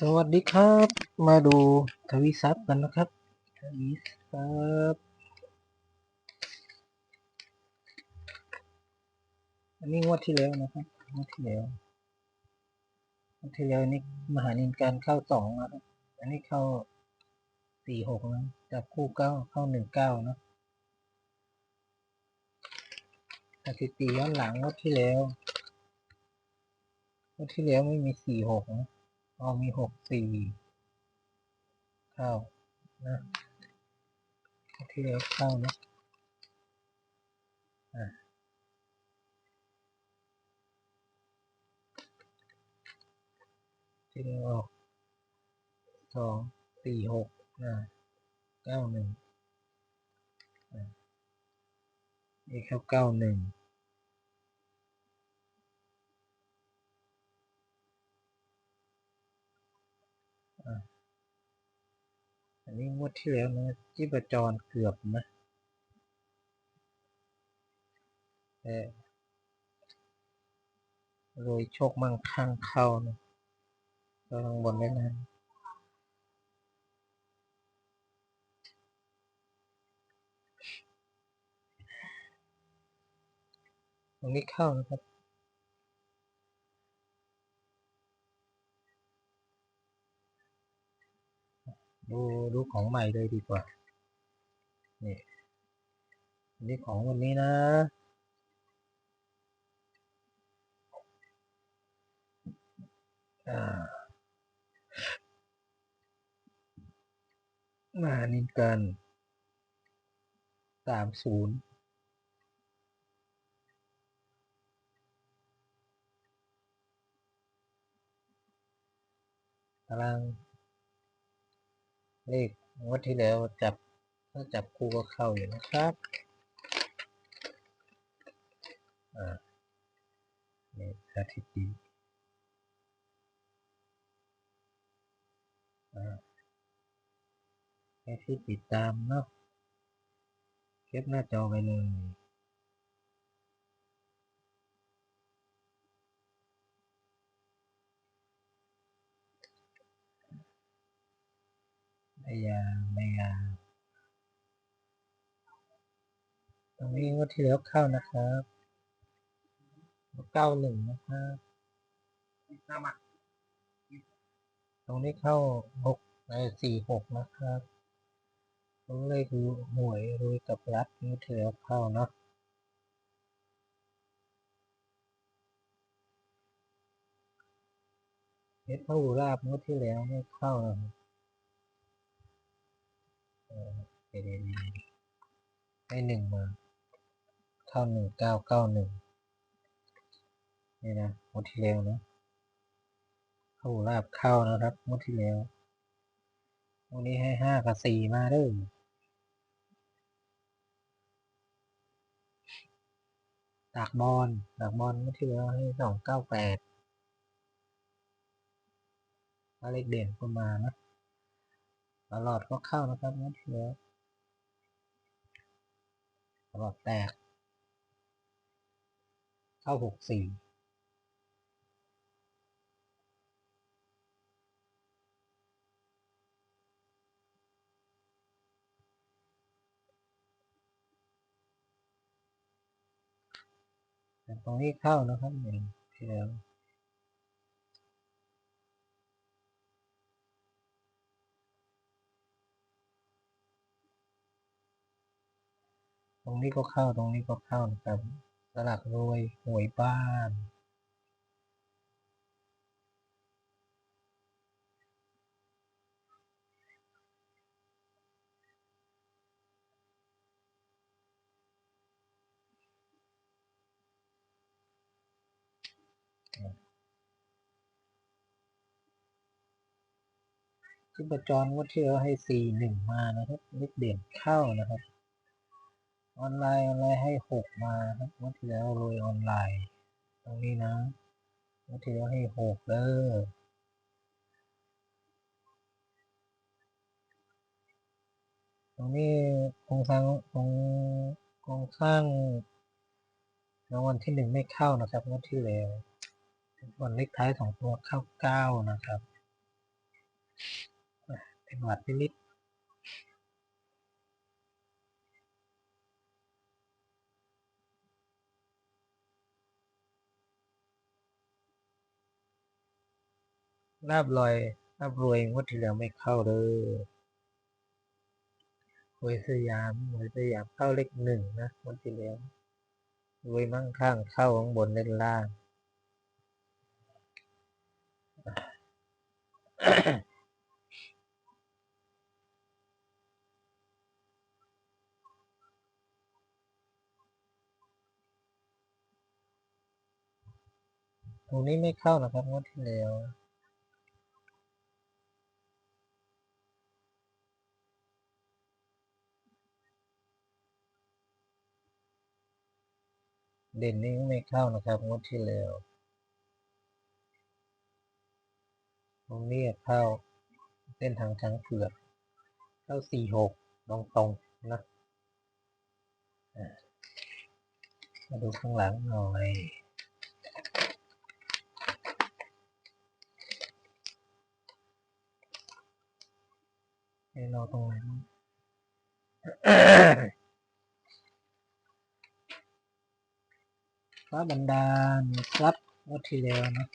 สวัสดีครับ มาดูทวีซับกันนะครับทวีซับอันนี้งวดที่แล้วนะครับงวดที่แล้วงวดที่แล้วนี่มหานินการเข้าสองนะครับอันนี้เข้าสี่หกนะจับคู่เก้าเข้าหนึ่งเก้านะสถิติย้อนหลังงวดที่แล้วงวดที่แล้วไม่มีสี่หกนะ อ๋อมีหกสี่เข้านะที่แล้เข้านะอะที่แล้วออกสองสี่หกอะเก้าหนึ่งอะนี่เข้าเก้าหนึ่ง นนี้งวดที่แล้วนะจีบจรเกือบนะแต่โรยโชคมั่งข้างเข้านะก็ข้างบนได้นะตรงนี้เข้านะครับ ดูดูของใหม่เลยดีกว่า นี่นนี้ของวันนี้นะ อ่ามานินกันสามศูนย์ตาราง เลขงวดที่แล้วจับถ้าจับคู่ก็เข้าอยู่นะครับอ่านี่สถิติอ่าให้ที่ติดตามเนาะเก็บหน้าจอไปเลย ไม่ยาวไม่ยาวตรงนี้งวดที่แล้วเข้านะครับเก้าหนึ่งนะครับตรงนี้เข้าหกเออสี่หกนะครับตรงเลขคือหวยรวยกับรัฐงวดที่แล้วเข้าเนาะเพชรพระหูราบงวดที่แล้วไม่เข้านะครับเออเดี๋ยวเดี๋ยวเดี๋ยวให้หนึ่งมาเข้าหนึ่งเก้าเก้าหนึ่งนี่นะงวดที่แล้วนะพระหูราบเข้านะครับงวดที่แล้ววันนี้ให้ห้ากับสี่มาเด้อตากบอลตากบอลงวดที่แล้วให้สองเก้าแปดถ้าเลขเด่นก็มานะ ตลอดก็เข้านะครับงวดที่แล้วตลอดแตก เข้าหกสี่แต่ตรงนี้เข้านะครับหนึ่งที่แล้ว ตรงนี้ก็เข้าตรงนี้ก็เข้านะครับสลักรวยหวยบ้านที่ประจรงวดที่แล้วให้สี่หนึ่งมานะครับเลขเด่นเข้านะครับ ออนไลน์ออนไลน์ให้หกมาครับงวดที่แล้วรวยออนไลน์ ตรงนี้นะงวดที่แล้วให้หกเด้อตรงนี้โครงสร้างตรงโครงสร้างรางวัลที่หนึ่งไม่เข้านะครับงวดที่แล้วส่วนเลขท้ายสองตัวเข้าเก้านะครับเป็นหวัดนิด ลาบลอยลาบรวยงวดที่แล้วไม่เข้าเลยหวยสยามหวยสยามเข้าเลขหนึ่งนะงวดที่แล้วรวยมั่งข้างเข้าข้างบนเล่นล่างตรงนี้ไม่เข้านะครับงวดที่แล้ว เด่นนี้ไม่เข้านะครับงวดที่แล้วตรงนี้เข้า เส้นทางช้างเผือก เข้าสี่หกตรงตรงนะอะมาดูข้างหลังหน่อยให้เราตรงไหนบ้าง ฟ้าบันดาลทรัพย์งวดที่แล้วนะ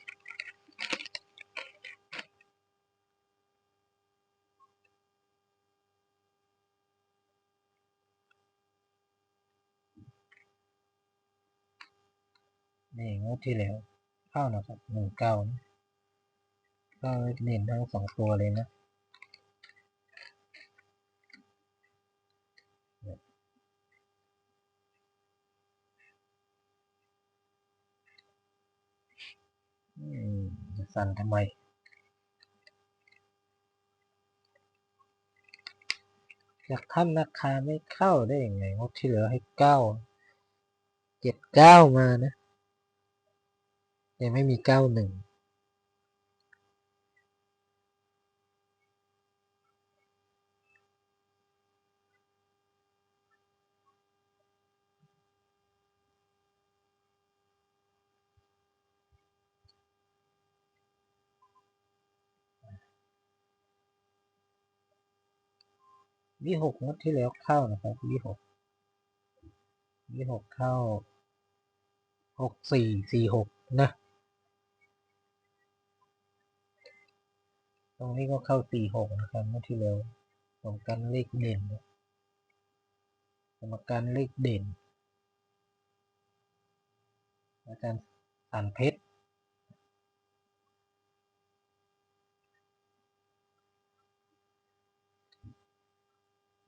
นี่งวดที่แล้วเข้านะครับหนึ่งเก้านะก็เน้นทั้งสองตัวเลยนะ อืมจะ สั่นทำไม จากขั้นราคาไม่เข้าได้ยังไงงวดที่เหลือให้เก้าเจ็ดเก้ามานะ ยังไม่มีเก้าหนึ่ง วิหกงวดที่แล้วเข้านะครับวิหกวิหกเข้าหกสี่สี่หกนะ ตรงนี้ก็เข้าสี่หกนะครับเมื่อที่แล้วสมการเลขเด่นสมการเลขเด่น อาจารย์สานเพชร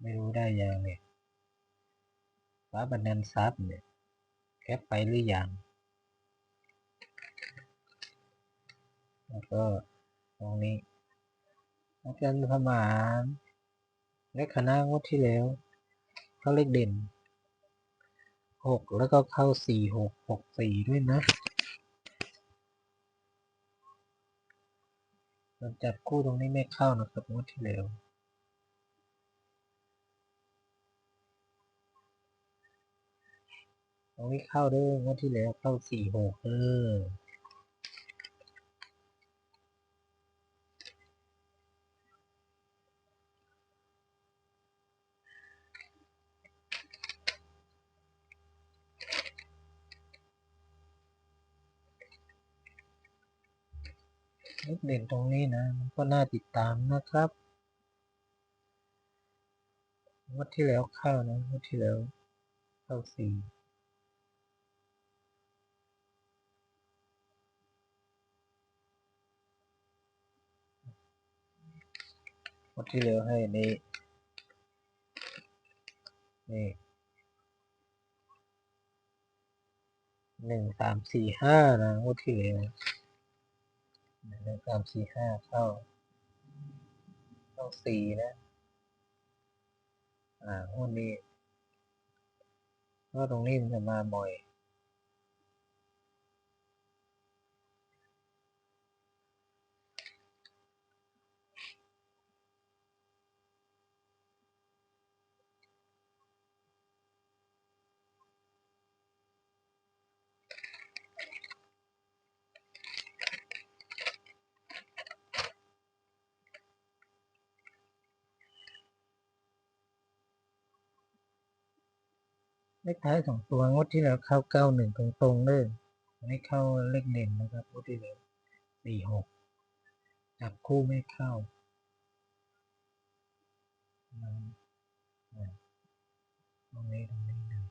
ไม่รู้ได้ยังเนี่ยฟ้าบันดาลทรัพย์เนี่ย แคปไปหรือยัง แล้วก็ตรงนี้ อาจารย์สมานเลขคณะงวดที่แล้ว เข้าเลขเด่นหกแล้วก็เข้าสี่หกหกสี่ด้วยนะส่วนจับคู่ตรงนี้ไม่เข้านะครับงวดที่แล้ว ตรงนี้เข้าด้วยงวดที่แล้วเข้าสี่หกเออเลขเด่นตรงนี้นะ มันก็น่าติดตามนะครับงวดที่แล้วเข้านะงวดที่แล้วเข้าสี่ ดที่แล้วให้นี่ นี่หนึ่งสามสี่ห้านะงวดที่แล้วหนึ่งสามสี่ห้าเข้า เข้าสี่นะ อ่างวดนี้เพราะตรงนี้มันจะมาบ่อย เลขท้ายสองตัวงวดที่แล้วเข้าเก้าหนึ่งตรงๆเลยไม่เข้าเลขเด่นนะครับงวดที่แล้วสี่หกจับคู่ไม่เข้าอืมอะตรงนี้ตรงนี้เลย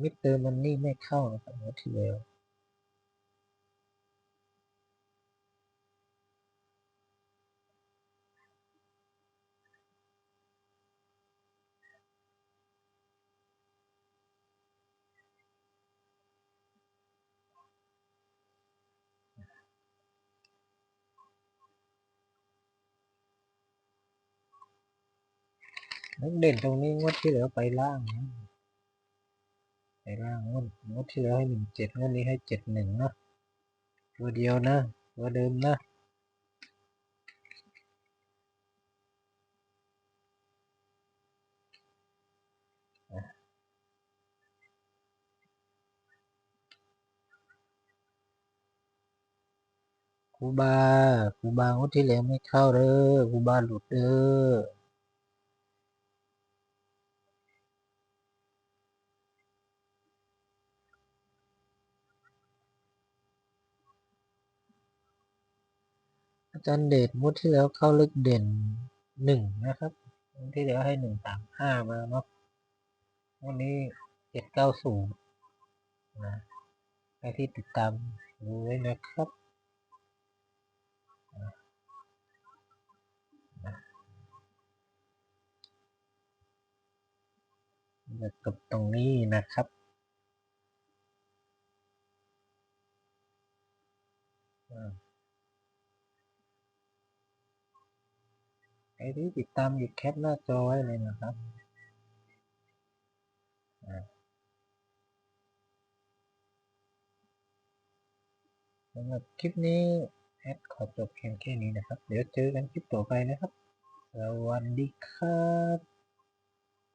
มิเตอร์มันนี่ไม่เข้านะครับงวดที่แล้ว นักเด่นตรงนี้งวดที่แล้วไปล่างนะไปล่างงวดงวดที่แล้วให้หนึ่งเจ็ดงวดนี้ให้เจ็ดหนึ่งนะตัวเดียวนะตัวเดิมนะอะครูบาครูบางวดที่แล้วไม่เข้าเด้อครูบาหลุดเด้อ จารย์เดชงวดที่แล้วเข้าเลขเด่นหนึ่งนะครับงวดที่แล้วให้หนึ่งสามห้ามาเนาะวันนี้เจ็ดเก้าศูนย์นะใครที่ติดตามดูไว้นะครับแล้วกับตรงนี้นะครับอ่า ใครที่ติดตามอยู่แคปหน้าจอไว้เลยนะครับอ่าสำหรับคลิปนี้แอดขอจบเพียงแค่นี้นะครับ เดี๋ยวเจอกันคลิปต่อไปนะครับ สวัสดีครับ